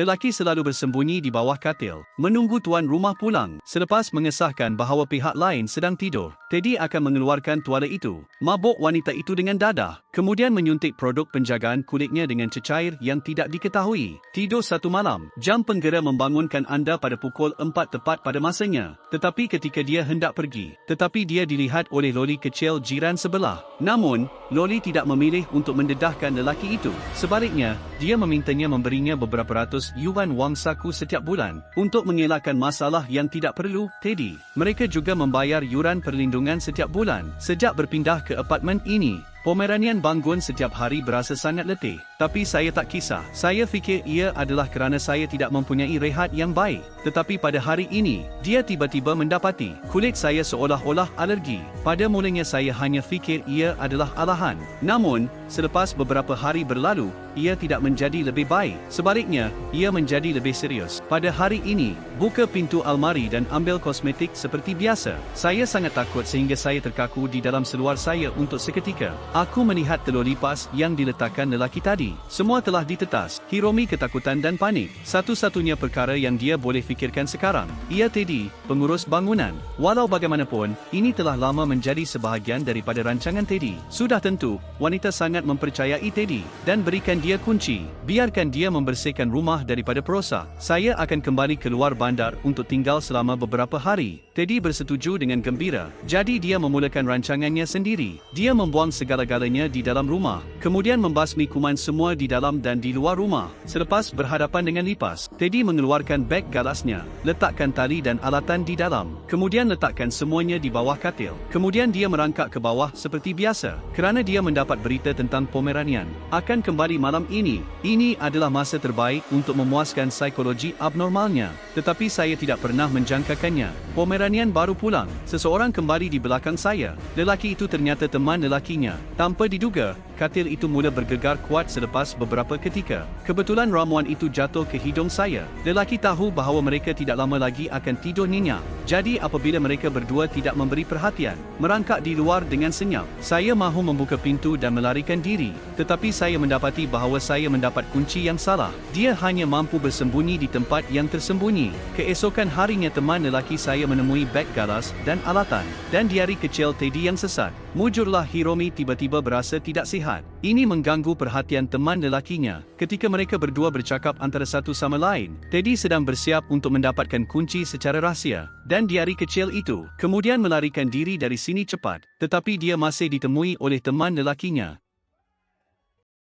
lelaki selalu bersembunyi di bawah katil, menunggu tuan rumah pulang. Selepas mengesahkan bahawa pihak lain sedang tidur, Teddy akan mengeluarkan tuala itu, mabuk wanita itu dengan dadah, kemudian menyuntik produk penjagaan kulitnya dengan cecair yang tidak diketahui. Tidur satu malam, jam penggera membangunkan anda pada pukul 4 tepat pada masanya, tetapi ketika dia hendak pergi, tetapi dia dilihat oleh loli kecil jiran sebelah. Namun, loli tidak memilih untuk mendedahkan lelaki itu. Sebaliknya, dia memintanya memberinya beberapa ratus yuan wang saku setiap bulan untuk mengelakkan masalah yang tidak perlu, Teddy. Mereka juga membayar yuran perlindungan setiap bulan sejak berpindah ke apartmen ini. Pomeranian bangun setiap hari berasa sangat letih, tapi saya tak kisah. Saya fikir ia adalah kerana saya tidak mempunyai rehat yang baik. Tetapi pada hari ini, dia tiba-tiba mendapati kulit saya seolah-olah alergi. Pada mulanya saya hanya fikir ia adalah alahan. Namun, selepas beberapa hari berlalu, ia tidak menjadi lebih baik. Sebaliknya, ia menjadi lebih serius. Pada hari ini, buka pintu almari dan ambil kosmetik seperti biasa. Saya sangat takut sehingga saya terkaku di dalam seluar saya untuk seketika. Aku melihat telur lipas yang diletakkan lelaki tadi. Semua telah ditetas. Hiromi ketakutan dan panik. Satu-satunya perkara yang dia boleh fikirkan sekarang. Ia Teddy, pengurus bangunan. Walau bagaimanapun, ini telah lama menjadi sebahagian daripada rancangan Teddy. Sudah tentu, wanita sangat mempercayai Teddy dan berikan dia kunci. Biarkan dia membersihkan rumah daripada perosak. Saya akan kembali keluar bandar untuk tinggal selama beberapa hari. Teddy bersetuju dengan gembira. Jadi dia memulakan rancangannya sendiri. Dia membuang segala segala-galanya di dalam rumah, kemudian membasmi kuman semua di dalam dan di luar rumah. Selepas berhadapan dengan lipas, Teddy mengeluarkan beg galasnya, letakkan tali dan alatan di dalam, kemudian letakkan semuanya di bawah katil. Kemudian dia merangkak ke bawah seperti biasa, kerana dia mendapat berita tentang Pomeranian. Akan kembali malam ini, ini adalah masa terbaik untuk memuaskan psikologi abnormalnya. Tetapi saya tidak pernah menjangkakannya. Pomeranian baru pulang, seseorang kembali di belakang saya. Lelaki itu ternyata teman lelakinya. Tanpa diduga, katil itu mula bergegar kuat selepas beberapa ketika. Kebetulan ramuan itu jatuh ke hidung saya. Lelaki tahu bahawa mereka tidak lama lagi akan tidur nyenyak. Jadi apabila mereka berdua tidak memberi perhatian, merangkak di luar dengan senyap, saya mahu membuka pintu dan melarikan diri. Tetapi saya mendapati bahawa saya mendapat kunci yang salah. Dia hanya mampu bersembunyi di tempat yang tersembunyi. Keesokan harinya teman lelaki saya menemui beg galas dan alatan. Dan diari kecil Teddy yang sesat. Mujurlah Hiromi tiba-tiba berasa tidak sihat. Ini mengganggu perhatian teman lelakinya. Ketika mereka berdua bercakap antara satu sama lain, Teddy sedang bersiap untuk mendapatkan kunci secara rahsia. Dan diari kecil itu, kemudian melarikan diri dari sini cepat. Tetapi dia masih ditemui oleh teman lelakinya.